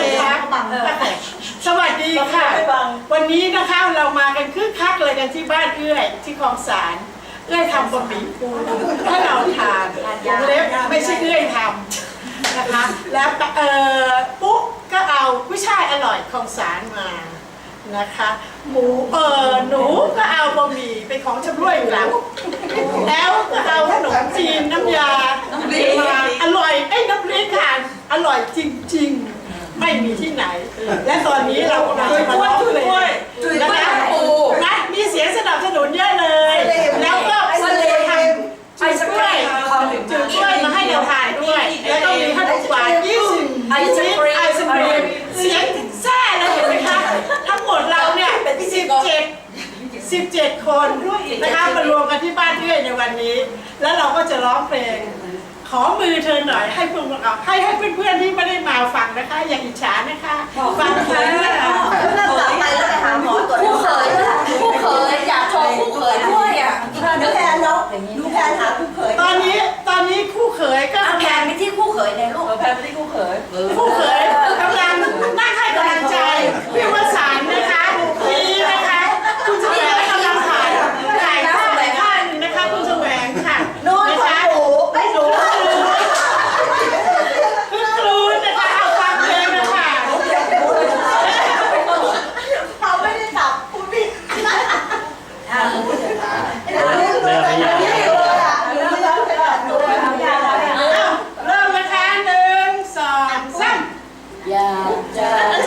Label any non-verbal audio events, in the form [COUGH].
นะคะสวัสดีค่ะ วันนี้นะคะเรามากันคึกคักเลยกันที่บ้านเอื้อยที่คลองสารเอื้อยทำบะหมี่ปูให้เราทานเล็บไม่ใช่เอื้อยทำนะคะ แล้วเอ่อปุ๊กก็เอาผู้ชายอร่อยคลองสารมานะคะ หมูเออหนูก็เอาบะหมี่เป็นของชำร่วยหลังแล้วก็เอาขนมจีนน้ำยามาอร่อยไอ้ยน้ำพริกค่ะอร่อยจริง ๆ ไม่มีที่ไหน และตอนนี้เรากำลังจะมาร้องเพลงนะคะนะมีเสียงสนับสนุนเยอะเลย แล้วก็ทำจืดกล้วยจืดกล้วยมาให้เราทานด้วย แล้วก็มีขนมหวานยี่สิบไอศครีมไอศครีมเสียงแซ่เลยเห็นไหมคะทั้งหมดเราเนี่ยสิบเจ็ด17คนนะคะมารวมกันที่บ้านเอื้อยในวันนี้ แล้วเราก็จะร้องเพลง ขอมือเธอหน่อยให้พวกเราให้ให้เพื่อนๆที่ไม่ได้มาฟังนะคะ อย่าอิจฉานะคะฟังเพื่อนๆค่ะนั่นต่อไปแล้วไปหาหมอตรวจคู่เขยคู่เขยอยากโชว์คู่เขยด้วยอะดูแพนเนาะดูแพนหาคู่เคยตอนนี้ตอนนี้คู่เขยก็เอาแพกำนลังไปที่คู่เขยในลูกแพนไม่ได้คู่เขยคู่เขย Yeah. [LAUGHS]